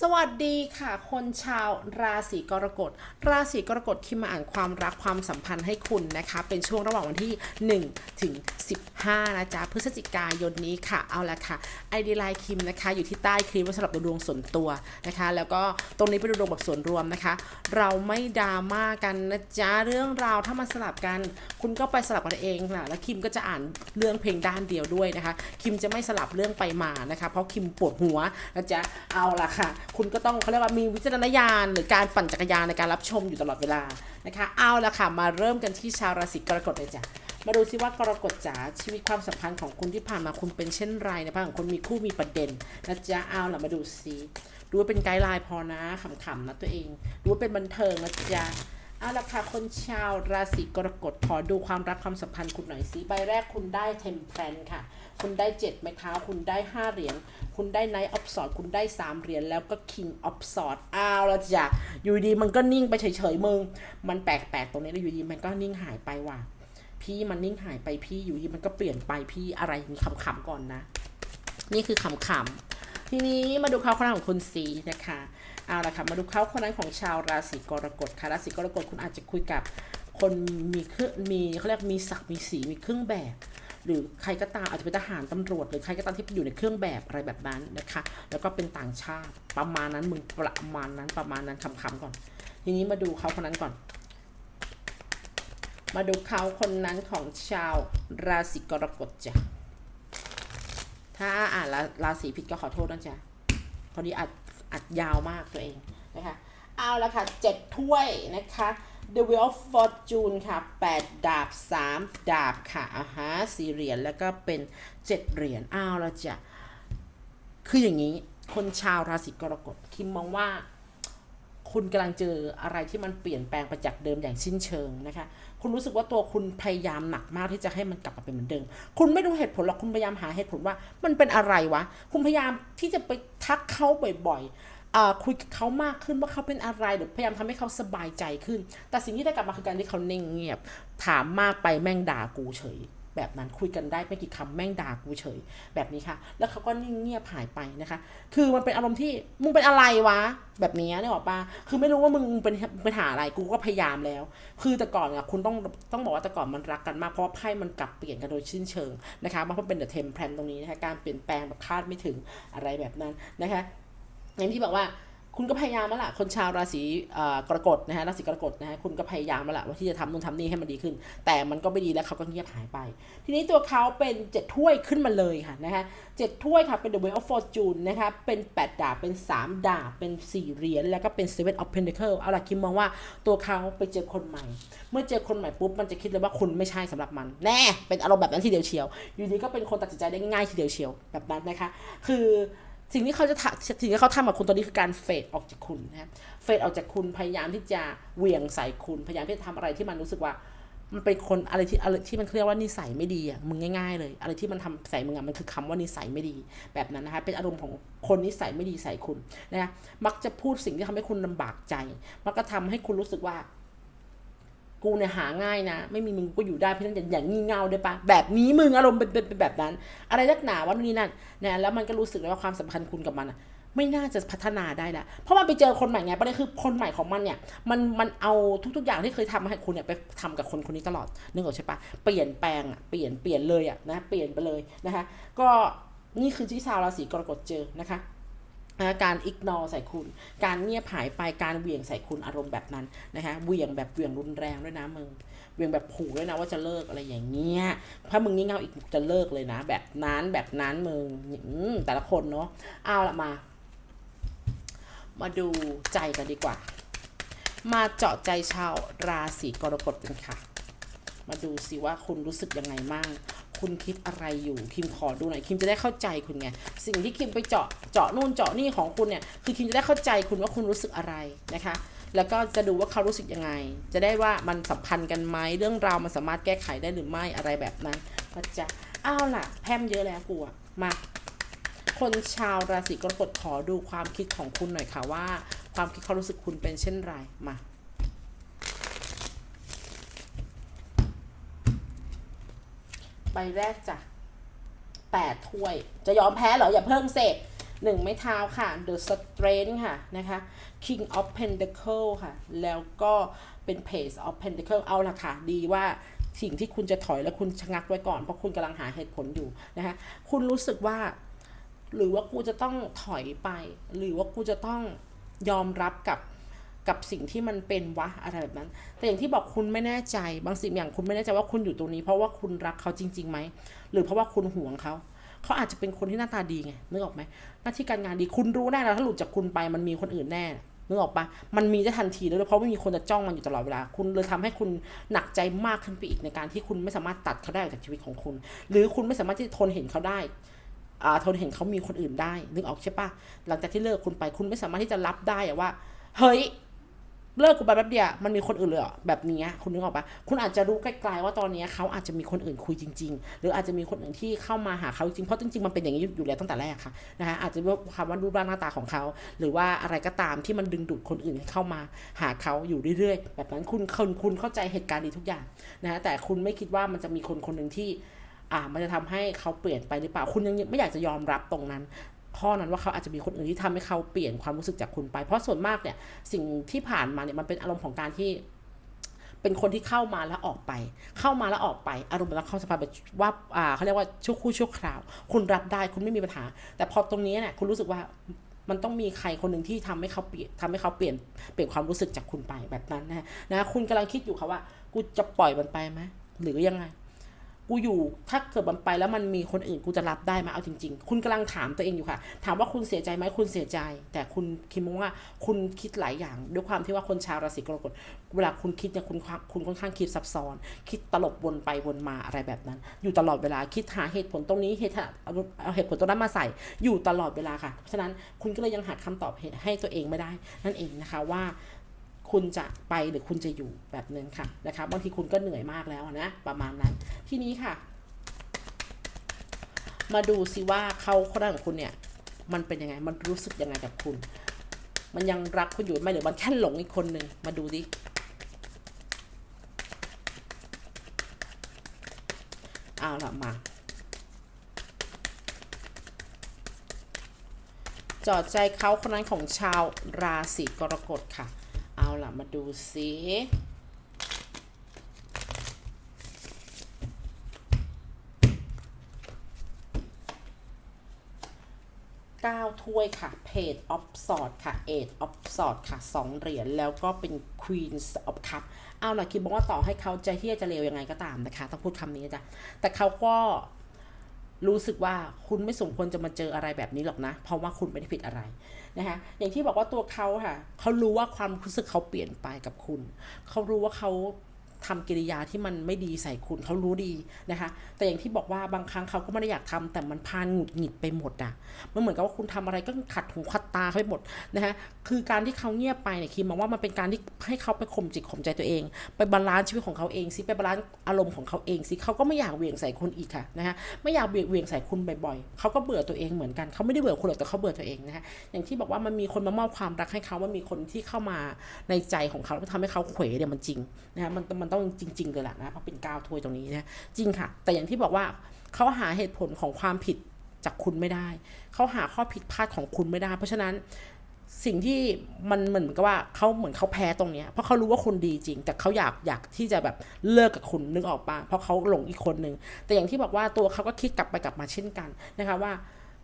สวัสดีค่ะ คนชาวราศีกรกฎ ราศีกรกฎคิมมาอ่านความรักความสัมพันธ์ให้คุณนะคะ เป็นช่วงระหว่างวันที่ 1 ถึง 15 นะจ๊ะ พฤศจิกายนนี้ค่ะ เอาละค่ะ ไอดีไลน์คิมนะคะ อยู่ที่ใต้คลิปว่าสำหรับดูดวงส่วนตัวนะคะ แล้วก็ตรงนี้เป็นดูดวงแบบส่วนรวมนะคะ เราไม่ดราม่ากันนะจ๊ะ เรื่องราวถ้ามันสลับกัน คุณก็ไปสลับกันเองค่ะ แล้วคิมก็จะอ่านเรื่องเพลงด้านเดียวด้วยนะคะ คิมจะไม่สลับเรื่องไปมานะคะ เพราะคิมปวดหัวนะจ๊ะ เอาละค่ะคุณก็ต้องเขาเรียกว่ามีวิจารณญาณหรือการปั่นจักรยานในการรับชมอยู่ตลอดเวลานะคะ เอาละค่ะ มาเริ่มกันที่ชาวราศีกรกฎเลยจ้ะมาดูซิว่ากรกฎจ๋าชีวิตความสัมพันธ์ของคุณที่ผ่านมาคุณเป็นเช่นไรในภาคของคนมีคู่มีประเด็นนะจ๊ะเอาละมาดูซิดูว่าเป็นไกด์ไลน์พอนะขำๆนะตัวเองดูว่าเป็นบันเทิงนะจ๊ะ เอาละค่ะคนชาวราศีกรกฎขอดูความรักความสัมพันธ์คุณหน่อยสิใบแรกคุณได้เทมเพลนค่ะ คุณได้เจ็ดไม้เท้าคุณได้ห้าเหรียญคุณได้ไนท์ออฟสอดคุณได้สามเหรียญแล้วก็คิงออฟสอดเอาวละจ้ะอยู่ดีมันก็นิ่งไปเฉยๆมึง มันแปลกๆตรงนี้แล้วอยู่ดีมันก็นิ่งหายไปว่ะ พี่มันนิ่งหายไปพี่อยู่ดีมันก็เปลี่ยนไปพี่อะไรมีคำๆก่อนนะ นี่คือคำๆทีนี้มาดูเขาวคนนั้นของคุณสีนะคะ เอาละค่ะมาดูเขาคนนั้นของชาวราศีกรกฎค่ะราศีกรกฎคุณอาจจะคุยกับคนมีเครื่องมีเขาเรียกมีศักดิ์มีสีมีเครื่องแบบ หรือใครก็ตามอาจจะเป็นทหารตำรวจ หรือใครก็ตามที่อยู่ในเครื่องแบบอะไรแบบนั้นนะคะ แล้วก็เป็นต่างชาติประมาณนั้นมึงประมาณนั้นประมาณนั้นคำๆก่อน ทีนี้มาดูเขาคนนั้นก่อน มาดูเขาคนนั้นของชาวราศีกรกฎจ้ะถ้าอ่านราศีผิดก็ขอโทษนะจ๊ะพอดีอัด อัดยาวมากตัวเองนะคะเอาละค่ะเจ็ดถ้วยนะคะ The Wheel of Fortune ค่ะ 8 ดาบ 3 ดาบค่ะอาฮะสี่เหรียญแล้วก็เป็น 7 เหรียญเอาละจ้ะคืออย่างนี้คนชาวราศีกรกฎคิมมองว่า คุณกำลังเจออะไรที่มันเปลี่ยนแปลงไปจากเดิมอย่างสิ้นเชิงนะคะ คุณรู้สึกว่าตัวคุณพยายามหนักมากที่จะให้มันกลับมาเป็นเหมือนเดิม คุณไม่รู้เหตุผลหรอกคุณพยายามหาเหตุผลว่ามันเป็นอะไรวะ คุณพยายามที่จะไปทักเขาบ่อยๆคุยกับเขามากขึ้นว่าเขาเป็นอะไรหรือพยายามทำให้เขาสบายใจขึ้น แต่สิ่งที่ได้กลับมาคือการที่เขานิ่งเงียบ ถามมากไปแม่งด่ากูเฉย แบบนั้นคุยกันได้ไม่กี่คำแม่งด่ากูเฉย แบบนี้ค่ะ แล้วเขาก็นิ่งเงียบหายไปนะคะ คือมันเป็นอารมณ์ที่มึงเป็นอะไรวะ แบบนี้เนี่ยหรอกปะคือไม่รู้ว่ามึงเป็นป็นหาอะไรกูก็พยายามแล้ว คือแต่ก่อนอะคุณต้องต้องบอกว่าแต่ก่อนมันรักกันมากเพราะว่าไพ่มันกลับเปลี่ยนกันโดยสิ้นเชิงนะคะเพราะมันเป็นเดอะเทมเพลนตรงนี้นะคะการเปลี่ยนแปลงแบบคาดไม่ถึงอะไรแบบนั้นนะคะอย่างที่บอกว่า คุณก็พยายามแล้วล่ะคนชาวราศีกรกฎนะฮะราศีกรกฎนะฮะคุณก็พยายามแล้วล่ะว่าที่จะทำนู่นทำนี่ให้มันดีขึ้น แต่มันก็ไม่ดีแล้วเขาก็เงียบหายไป ทีนี้ตัวเขาเป็นเจ็ดถ้วยขึ้นมาเลยค่ะนะคะเจ็ดถ้วยค่ะเป็น The Way of Fortune นะคะเป็น 8 ดาบเป็น 3 ดาบเป็น 4 เหรียญแล้วก็เป็น Seven of Pentacles เอาล่ะคิมมองว่าตัวเขาไปเจอคนใหม่ เมื่อเจอคนใหม่ปุ๊บมันจะคิดเลยว่าคุณไม่ใช่สำหรับมันแน่เป็นอารมณ์แบบนั้นทีเดียวเชียว อยู่ดีก็เป็นคนตัดสินใจได้ง่ายทีเดียวเชียวแบบนั้นนะคะ คือ สิ่งที่เขาจะทำสิ่งที่เขาทำกับคุณตอนนี้คือการเฟดออกจากคุณนะครับเฟดออกจากคุณพยายามที่จะเหวี่ยงใส่คุณพยายามที่จะทำอะไรที่มันรู้สึกว่า มันเป็นคนอะไรที่อะไรที่มันเรียกว่านิสัยไม่ดีอะมึงง่ายๆเลย อะไรที่มันทำใส่มึงอะมันคือคำว่านิสัยไม่ดี แบบนั้นนะคะเป็นอารมณ์ของคนนิสัยไม่ดีใส่คุณนะะมักจะพูดสิ่งที่ทำให้คุณลำบากใจ มักก็ทำให้คุณรู้สึกว่า กูเนี่ยหาง่ายนะ ไม่มีมึงก็อยู่ได้เพราะฉะนั้นอย่าอย่างงี่เง่าได้ปะแบบนี้มึงอารมณ์เป็นเป็นแบบนั้น อะไรนักหนาว่านี่นั่นนะแล้วมันก็รู้สึกเลยว่าความสัมพันธ์คุณกับมันอะไม่น่าจะพัฒนาได้ละเพราะมันไปเจอคนใหม่ไงประเด็นคือคนใหม่ของมันเนี่ย มัน มันเอาทุกๆอย่างที่เคยทำมาให้คุณเนี่ยไปทำกับคนคนนี้ตลอด นึกออกใช่ปะเปลี่ยนแปลงอะเปลี่ยน เปลี่ยนเลยอะนะ เปลี่ยนไปเลยนะคะ ก็นี่คือที่ชาวราศีกรกฎเจอนะคะ การอิกนอใส่คุณ การเงียบหายไป การเหวี่ยงใส่คุณอารมณ์แบบนั้นนะคะเหวี่ยงแบบเหวี่ยงรุนแรงด้วยนะมึงเหวี่ยงแบบขู่ด้วยนะว่าจะเลิกอะไรอย่างเงี้ย ถ้ามึงงี่เงาอีกจะเลิกเลยนะ แบบนั้นแบบนั้นมึงอืมแต่ละคนเนาะ เอาละมา มาดูใจกันดีกว่า มาเจาะใจชาวราศีกรกฎกันค่ะ มาดูสิว่าคุณรู้สึกยังไงบ้าง คุณคิดอะไรอยู่ คิมขอดูหน่อย คิมจะได้เข้าใจคุณไง สิ่งที่คิมไปเจาะ เจาะนู่นเจาะนี่ของคุณเนี่ย คือคิมจะได้เข้าใจคุณว่าคุณรู้สึกอะไรนะคะ แล้วก็จะดูว่าเขารู้สึกยังไง จะได้ว่ามันสัมพันธ์กันไหม เรื่องราวมันสามารถแก้ไขได้หรือไม่อะไรแบบนั้นก็จะอ้าวล่ะ แพมเยอะแล้วกูอะมา คนชาวราศีกรกฎขอดูความคิดของคุณหน่อยค่ะว่า ความคิดเขารู้สึกคุณเป็นเช่นไร มา ใบแรกจ้ะแปดถ้วย จะยอมแพ้เหรอ อย่าเพิ่งเสกหนึ่งไม้เท้าค่ะ The Strength ค่ะ นะคะ King of Pentacle ค่ะ แล้วก็เป็น Page of Pentacle เอาละค่ะ ดีว่าสิ่งที่คุณจะถอยแล้วคุณชะงักไว้ก่อน เพราะคุณกำลังหาเหตุผลอยู่นะคะ คุณรู้สึกว่า หรือว่ากูจะต้องถอยไป หรือว่ากูจะต้องยอมรับกับ กับสิ่งที่มันเป็นวะอะไรแบบนั้น แต่อย่างที่บอกคุณไม่แน่ใจ บางสิ่งอย่างคุณไม่แน่ใจว่าคุณอยู่ตรงนี้ เพราะว่าคุณรักเขาจริงๆไหมหรือเพราะว่าคุณห่วงเขาเขาอาจจะเป็นคนที่หน้าตาดีไงนึกออกไหมหน้าที่การงานดีคุณรู้แน่แล้วถ้าหลุดจากคุณไปมันมีคนอื่นแน่นึกออกปะมันมีได้ทันทีเลยเพราะไม่มีคนจะจ้องมันอยู่ตลอดเวลา คุณเลยทำให้คุณหนักใจมากขึ้นไปอีกในการที่คุณไม่สามารถตัดเขาได้ออกจากชีวิตของคุณ หรือคุณไม่สามารถที่จะทนเห็นเขาได้อ่าทนเห็นเขามีคนอื่นได้ นึกออกใช่ปะหลังจากที่เลิกคุณไป คุณไม่สามารถที่จะรับได้อะว่า เฮ้ย เลิกกูไปแป๊บเดียวมันมีคนอื่นเลยเหรอแบบนี้คุณนึกออกปะคุณอาจจะรู้ไกลๆว่าตอนนี้เขาอาจจะมีคนอื่นคุยจริง ๆ หรืออาจจะมีคนอื่นที่เข้ามาหาเขาจริงเพราะจริงๆมันเป็นอย่างนี้อยู่แล้วตั้งแต่แรกค่ะนะคะอาจจะด้วยความว่ารูปร่างหน้าตาของเขา หรือว่าอะไรก็ตามที่มันดึงดูดคนอื่นเข้ามาหาเขาอยู่เรื่อยๆ แบบนั้นคุณคุณคุณเข้าใจเหตุการณ์ดีทุกอย่างนะแต่คุณไม่คิดว่ามันจะมีคนคนหนึ่งที่อ่ามันจะทำให้เขาเปลี่ยนไปหรือเปล่า คุณยังไม่อยากจะยอมรับตรงนั้น ข้อนั้นว่าเขาอาจจะมีคนอื่นที่ทำให้เขาเปลี่ยนความรู้สึกจากคุณไป เพราะส่วนมากเนี่ยสิ่งที่ผ่านมาเนี่ยมันเป็นอารมณ์ของการที่เป็นคนที่เข้ามาแล้วออกไป เข้ามาแล้วออกไป อารมณ์แล้วเข้าสภาพแบบว่าเขาเรียกว่าชั่วคู่ชั่วคราว คุณรับได้คุณไม่มีปัญหา แต่พอตรงนี้เนี่ยคุณรู้สึกว่ามันต้องมีใครคนหนึ่งที่ทำให้เขาเปลี่ยนทำให้เขาเปลี่ยนเปลี่ยนความรู้สึกจากคุณไปแบบนั้นนะนะคุณกำลังคิดอยู่ค่ะว่า กูจะปล่อยมันไปไหมหรือยังไง กูอยู่ถ้าเกิดมันไปแล้วมันมีคนอื่นกูจะรับได้ไหมเอาจริง ๆ คุณกำลังถามตัวเองอยู่ค่ะ ถามว่าคุณเสียใจไหมคุณเสียใจ แต่คุณคิดว่าคุณคิดหลายอย่าง ด้วยความที่ว่าคนชาวราศีกรกฎเวลาคุณคิดเนี่ยคุณคุณค่อนข้างคิดซับซ้อน คิดตลบวนไปวนมาอะไรแบบนั้น อยู่ตลอดเวลาคิดหาเหตุผลตรงนี้เหตุเอาเอาเหตุผลตรงนั้นมาใส่ อยู่ตลอดเวลาค่ะเพราะฉะนั้นคุณก็เลยยังหาคำตอบให้ตัวเองไม่ได้ นั่นเองนะคะว่า คุณจะไปหรือคุณจะอยู่แบบนึงค่ะนะคะบางทีคุณก็เหนื่อยมากแล้วนะ ประมาณนั้น ทีนี้ค่ะ มาดูสิว่าเขาคนนั้นของคุณเนี่ย มันเป็นยังไง มันรู้สึกยังไงกับคุณ มันยังรักคุณอยู่ไหมหรือมันแค่หลงอีกคนหนึ่งมาดูดิเอาละมาจอดใจเขาคนนั้นของชาวราศีกรกฎค่ะ มาดูสิเก้าถ้วยค่ะ Page of Swords ค่ะ Eight of Swords ค่ะสองเหรียญแล้วก็เป็น Queen of Cup เอาล่ะคิดบอกว่าต่อให้เขาจะเฮี้ยจะเลวยังไงก็ตามนะคะ ต้องพูดคำนี้จ้ะแต่เขาก็ รู้สึกว่าคุณไม่สมควรจะมาเจออะไรแบบนี้หรอกนะ เพราะว่าคุณไม่ได้ผิดอะไรนะคะอย่างที่บอกว่าตัวเขาค่ะเขารู้ว่าความรู้สึกเขาเปลี่ยนไปกับคุณ เขารู้ว่าเขา ทำกิริยาที่มันไม่ดีใส่คุณเขารู้ดีนะคะ แต่อย่างที่บอกว่าบางครั้งเขาก็ไม่ได้อยากทำแต่มันพานหงุดหงิดไปหมดอะมันเหมือนกับว่าคุณทำอะไรก็ขัดหูขัดตาเขาไปหมดนะคะคือการที่เขาเงียบไปเนี่ยคิมมองว่ามันเป็นการที่ให้เขาไปข่มจิตข่มใจตัวเอง ไปบาลานซ์ชีวิตของเขาเองสิไปบาลานซ์อารมณ์ของเขาเองสิเขาก็ไม่อยากเวี่ยงใส่คุณอีกค่ะนะคะไม่อยากเวี่ยงใส่คุณบ่อยๆเขาก็เบื่อตัวเองเหมือนกันเขาไม่ได้เบื่อคุณหรอกแต่เขาเบื่อตัวเองนะคะอย่างที่บอกว่ามันมีคนมามอบความรักให้เขาว่ามีคนที่เข้ามาในใจของเขาแล้วทำให้เขาเขวเนี่ยมันจริงนะคะมันมันต้องจริง ๆ เลยแหละนะเพราะเป็นก้าวถ้วยตรงนี้นะจริงค่ะ แต่อย่างที่บอกว่าเขาหาเหตุผลของความผิดจากคุณไม่ได้ เขาหาข้อผิดพลาดของคุณไม่ได้ เพราะฉะนั้นสิ่งที่มันเหมือนกับว่าเขาเหมือนเขาแพ้ตรงเนี้ยเพราะเขารู้ว่าคุณดีจริง แต่เขาอยากอยากที่จะแบบเลิกกับคุณนึกออกปะเพราะเขาหลงอีกคนนึงแต่อย่างที่บอกว่าตัวเขาก็คิดกลับไปกลับมาเช่นกันนะคะว่า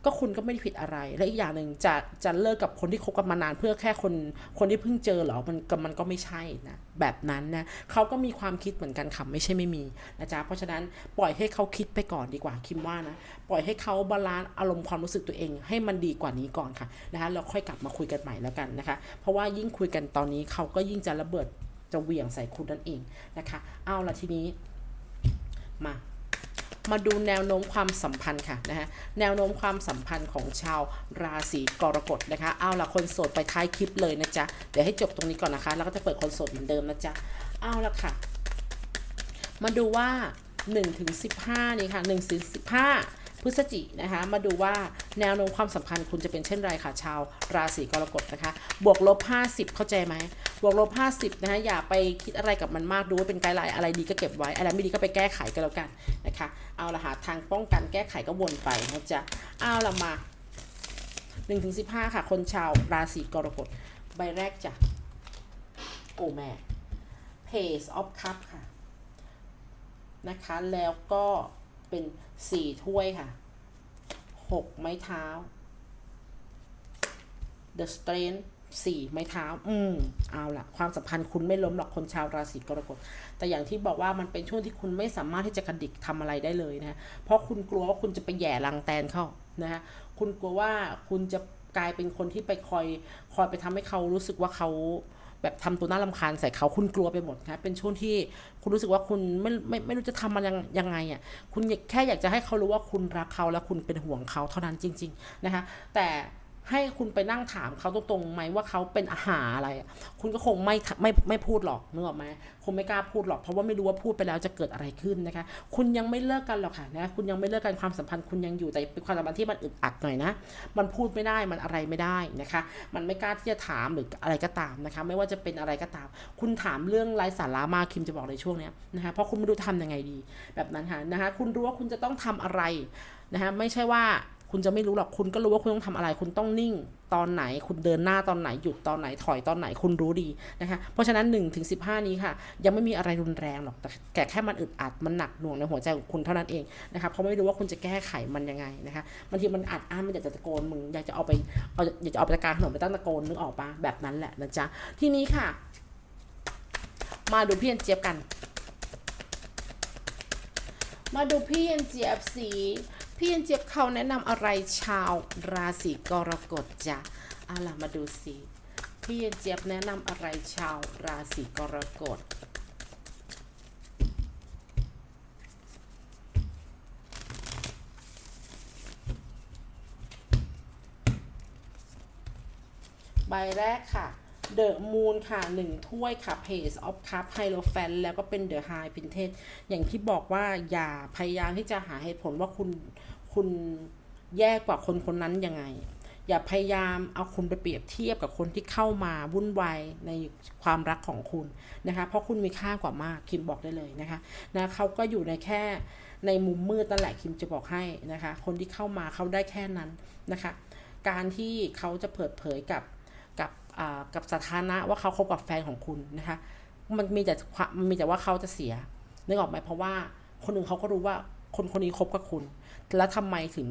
ก็คุณก็ไม่ได้ผิดอะไร และอีกอย่างหนึ่งจะจะเลิกกับคนที่คบกันมานานเพื่อแค่คนคนที่เพิ่งเจอเหรอมันก็มันก็ไม่ใช่นะแบบนั้นนะเขาก็มีความคิดเหมือนกันค่ะไม่ใช่ไม่มีนะจ๊ะเพราะฉะนั้นปล่อยให้เขาคิดไปก่อนดีกว่าคิมว่านะปล่อยให้เขาบาลานซ์อารมณ์ความรู้สึกตัวเอง ให้มันดีกว่านี้ก่อนค่ะนะคะแล้วค่อยกลับมาคุยกันใหม่แล้วกันนะคะ เพราะว่ายิ่งคุยกันตอนนี้เขาก็ยิ่งจะระเบิดจะเหวี่ยงใส่คุณนั่นเองนะคะ เอาละทีนี้มา มาดูแนวโน้มความสัมพันธ์ค่ะนะฮะแนวโน้มความสัมพันธ์ของชาวราศีกรกฎนะคะเอาละคนโสดไปท้ายคลิปเลยนะจ๊ะเดี๋ยวให้จบตรงนี้ก่อนนะคะ แล้วก็จะเปิดคนโสดเหมือนเดิมนะจ๊ะเอาละค่ะ มาดูว่า1ถึง15 นี่ค่ะ1ถึง15พฤศจินะคะ มาดูว่าแนวโน้มความสัมพันธ์คุณจะเป็นเช่นไรค่ะชาวราศีกรกฎนะคะ บวกลบ 50 เข้าใจไหม บวกลบ 50 นะคะอย่าไปคิดอะไรกับมันมากดูว่าเป็นไกด์ไลน์อะไรดีก็เก็บไว้ อะไรไม่ดีก็ไปแก้ไขกันแล้วกันนะคะ เอาละหาทางป้องกันแก้ไขก็วนไปนะจ๊ะเอาละมาหนึ่งถึงสิบห้าค่ะ คนชาวราศีกรกฎใบแรกจ้ะโอแม่ Page of Cup ค่ะ นะคะ แล้วก็เป็นสี่ถ้วยค่ะหกไม้เท้า The Strength สี่ไม้เท้า อืม เอาละความสัมพันธ์คุณไม่ล้มหรอกคนชาวราศีกรกฎ แต่อย่างที่บอกว่ามันเป็นช่วงที่คุณไม่สามารถที่จะกระดิกทำอะไรได้เลยนะ เพราะคุณกลัวว่าคุณจะไปแย่รังแตนเข้านะฮะ คุณกลัวว่าคุณจะกลายเป็นคนที่ไปคอย คอยไปทำให้เขารู้สึกว่าเขาแบบทำตัวน่ารำคาญใส่เขาคุณกลัวไปหมดนะเป็นช่วงที่คุณรู้สึกว่าคุณไม่ไม่ไม่รู้จะทำมันยังยังไงอะคุณแค่อยากจะให้เขารู้ว่าคุณรักเขาและคุณเป็นห่วงเขาเท่านั้นจริง ๆ นะคะแต่ ให้คุณไปนั่งถามเขาตรงๆไหมว่าเขาเป็นอาหารอะไร คุณก็คงไม่ไม่ไม่พูดหรอกนึกออกไหมคงไม่กล้าพูดหรอกเพราะว่าไม่รู้ว่าพูดไปแล้วจะเกิดอะไรขึ้นนะคะ คุณยังไม่เลิกกันหรอกค่ะนะคุณยังไม่เลิกกันความสัมพันธ์คุณยังอยู่แต่เป็นความสัมพันธ์ที่มันอึดอัดหน่อยนะ มันพูดไม่ได้มันอะไรไม่ได้นะคะ มันไม่กล้าที่จะถามหรืออะไรก็ตามนะคะ ไม่ว่าจะเป็นอะไรก็ตาม คุณถามเรื่องไร้สาระมากคิมจะบอกในช่วงเนี้ยนะคะเพราะคุณไม่รู้ทำยังไงดี แบบนั้นค่ะนะคะ คุณรู้ว่าคุณจะต้องทำอะไรนะคะไม่ใช่ว่า คุณจะไม่รู้หรอกคุณก็รู้ว่าคุณต้องทำอะไร คุณต้องนิ่งตอนไหน คุณเดินหน้าตอนไหนหยุดตอนไหนถอยตอนไหนคุณรู้ดีนะคะ เพราะฉะนั้น1นถึงสินี้ค่ะ ยังไม่มีอะไรรุนแรงหรอกแต่แต่แค่มันอึดอัดมันหนักหน่วงในหัวใจของคุณเท่านั้นเองนะคะเพราะไม่รู้ว่าคุณจะแก้ไขมันยังไงนะคะบางทีมันอัดอั้นมันอยากจะตะโกนมึงอยากจะเอาไปเอาอยากจะเอาไปการถนนไปตั้งตะโกนนึกออกปะแบบนั้นแหละนะจ๊ะทีนี้ค่ะ มาดูพี่เอ็นเจี๊ยบกัน มาดูพี่เอ็นเจี๊ยบสี พี่เอ็นเจี๊ยบเขาแนะนำอะไรชาวราศีกรกฎจ้ะเอาล่ะมาดูสิพี่เอ็นเจี๊ยบแนะนำอะไรชาวราศีกรกฎใบแรกค่ะ The Moon ค่ะหนึ่งถ้วยค่ะ Page of Cup h i e r o p h a n t แล้วก็เป็น The High Princess อย่างที่บอกว่าอย่าพยายามที่จะหาเหตุผลว่าคุณคุณแย่กว่าคนคนนั้นยังไง อย่าพยายามเอาคุณไปเปรียบเทียบกับคนที่เข้ามาวุ่นวายในความรักของคุณนะคะ เพราะคุณมีค่ากว่ามากคิมบอกได้เลยนะคะนะเขาก็อยู่ในแค่ในมุมมืดนั่นแหละคิมจะบอกให้นะคะ คนที่เข้ามาเขาได้แค่นั้นนะคะ การที่เขาจะเปิดเผยกับ กับสถานะว่าเขาคบกับแฟนของคุณนะคะ มันมีแต่มันมีแต่ว่าเขาจะเสียนึกออกไหมเพราะว่าคนอื่นเขาก็รู้ว่าคนคนนี้คบกับคุณ แล้วทำไมถึง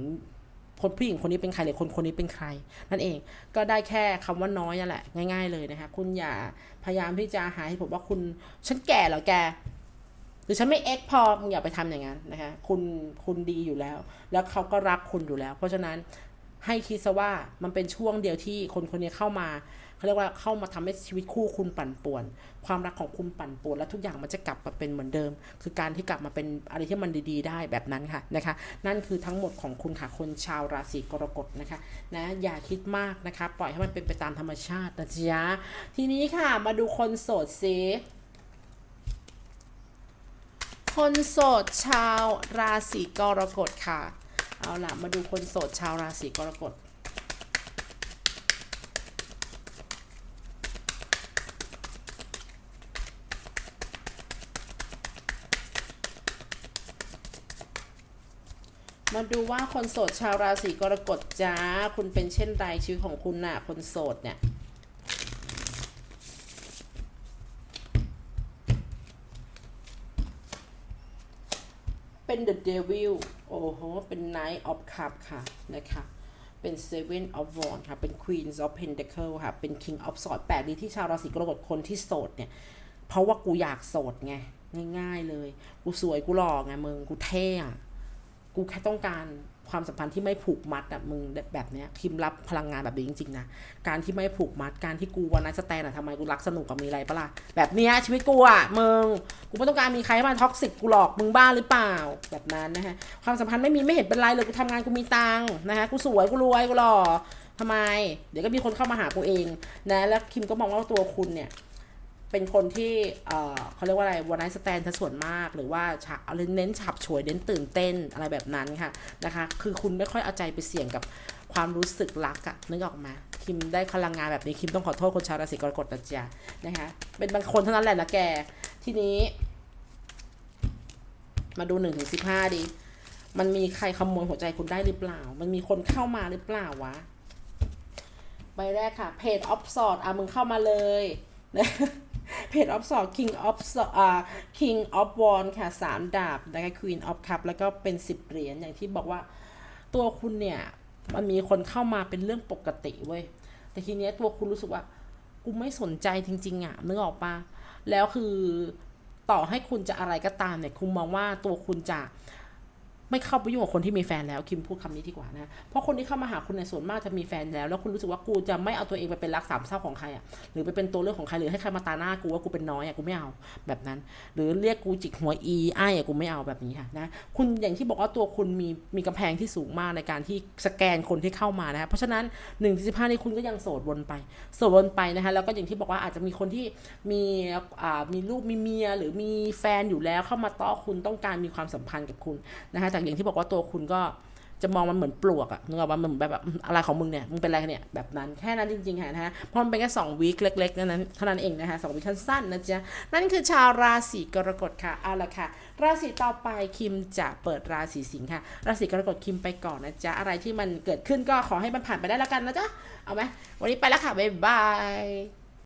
คนผู้หญิงคนนี้เป็นใครหรือคนคนนี้เป็นใคร นั่นเองก็ได้แค่คำว่าน้อยนั่นแหละ ง่าย ๆเลยนะคะคุณอย่าพยายามที่จะหาให้ผมว่าคุณฉันแก่เหรอแกหรือฉันไม่เอ็กพออย่าไปทำอย่างนั้นนะคะคุณคุณดีอยู่แล้ว แล้วเขาก็รักคุณอยู่แล้ว เพราะฉะนั้นให้คิดซะว่ามันเป็นช่วงเดียวที่คนคนนี้เข้ามา เขาเรียกว่าเข้ามาทำให้ชีวิตคู่คุณปั่นป่วน ความรักของคุณปั่นป่วน แล้วทุกอย่างมันจะกลับมาเป็นเหมือนเดิม คือการที่กลับมาเป็นอะไรที่มันดีๆ ได้แบบนั้นค่ะนะคะ นั่นคือทั้งหมดของคุณค่ะคนชาวราศีกรกฎนะคะนะอย่าคิดมากนะคะ ปล่อยให้มันเป็นไปตามธรรมชาตินะจ๊ะทีนี้ค่ะมาดูคนโสดซิคนโสดชาวราศีกรกฎค่ะ เอาล่ะ มาดูคนโสดชาวราศีกรกฎ มาดูว่าคนโสดชาวราศีกรกฎจ้า คุณเป็นเช่นไรชีวิตของคุณน่ะ คนโสดเนี่ยเป็น The Devil โอ้โห เป็น Knight of Cup ค่ะ นะคะ เป็น Seven of Wands ค่ะ เป็น Queen of Pentacle ค่ะ เป็น King of Swords แปลกดีที่ชาวราศีกรกฎคนที่โสดเนี่ย เพราะว่ากูอยากโสดไง ง่ายๆเลย กูสวยกูหล่อไงมึง กูเท่อะ กูแค่ต้องการความสัมพันธ์ที่ไม่ผูกมัดอะมึงแบบเนี้ยคิมรับพลังงานแบบนี้จริงๆนะการที่ไม่ผูกมัดการที่กูวันนั้นสแตนอะทำไมกูรักสนุกกับมีอะไรปะล่ะแบบเนี้ยชีวิตกูอะมึงกูไม่ต้องการมีใครมาท็อกซิกกูหรอกมึงบ้าหรือเปล่าแบบนั้นนะฮะความสัมพันธ์ไม่มีไม่เห็นเป็นไรเลยกูทำงานกูมีตังค์นะฮะกูสวยกูรวยกูหล่อทำไม เดี๋ยวก็มีคนเข้ามาหากูเองนะแล้วคิมก็มองว่าตัวคุณเนี่ย เป็นคนที่เเขาเรียกว่าอะไรวันไนสแตนส่วนมาก หรือว่าฉะเอาเน้นฉับฉวยเน้นตื่นเต้นอะไรแบบนั้นค่ะนะคะ คือคุณไม่ค่อยเอาใจไปเสี่ยงกับความรู้สึกรักอะนึกออกมาคิมได้พลังงานแบบนี้คิมต้องขอโทษคนชาวราศีกรกฎนะจ๊ะนะคะเป็นบางคนเท่านั้นแหละนะแก ทีนี้ มาดูหนึ่งถึงสิบห้าดิมันมีใครขโมยหัวใจคุณได้หรือเปล่า มันมีคนเข้ามาหรือเปล่าวะใบแรกค่ะเพจออฟสอดอะมึงเข้ามาเลยนะ เพจออฟสอด king of อ่า king of wand ค่ะสามดาบนะคะ queen of cup แล้วก็เป็นสิบเหรียญอย่างที่บอกว่าตัวคุณเนี่ย มันมีคนเข้ามาเป็นเรื่องปกติเว้ย แต่ทีเนี้ยตัวคุณรู้สึกว่า กูไม่สนใจจริง ๆอะนึกออกปะแล้วคือต่อให้คุณจะอะไรก็ตามเนี่ย คุณมองว่าตัวคุณจะ ไม่เข้าไปยุ่งกับคนที่มีแฟนแล้วคิมพูดคำนี้ดีกว่านะ เพราะคนที่เข้ามาหาคุณในส่วนมากจะมีแฟนแล้ว แล้วคุณรู้สึกว่ากูจะไม่เอาตัวเองไปเป็นรักสามเศร้าของใครอะหรือไปเป็นตัวเลือกของใครหรือให้ใครมาตาหน้ากูว่ากูเป็นน้อยอะกูไม่เอาแบบนั้น หรือเรียกกูจิกหัวอีไอ้อะกูไม่เอาแบบนี้ค่ะนะคุณอย่างที่บอกว่าตัวคุณมีมีกำแพงที่สูงมากในการที่สแกนคนที่เข้ามานะคะเพราะฉะนั้น1นถึงสิบห้านี่คุณก็ยังโสดวนไปโสดวนไปนะคะแล้วก็อย่างที่บอกว่าอาจจะมีคนที่มีอ่ามีลูกมีเมียหรือมีแฟนอยู่แล้วเข้ามาต้อคุณต้องการมีความสัมพันธ์กับคุณนะคะแต่อย่างที่บอกว่าตัวคุณก็จะมองมันเหมือนปลวกอะนึกออกว่ามันเหมือนแบบอะไรของมึงเนี่ย มึงเป็นอะไรเนี่ย แบบนั้นแค่นั้นจริงๆค่ะนะฮะเพราะมันเป็นแค่สองวีคเล็กๆเท่านั้นเท่านั้นเองนะคะสองวีคสั้นๆนะจ๊ะ นั่นคือชาวราศีกรกฎค่ะ เอาละค่ะ ราศีต่อไปคิมจะเปิดราศีสิงค์ค่ะ ราศีกรกฎคิมไปก่อนนะจ๊ะ อะไรที่มันเกิดขึ้นก็ขอให้มันผ่านไปได้แล้วกันนะจ๊ะ เอาไหมวันนี้ไปแล้วค่ะ บ๊ายบาย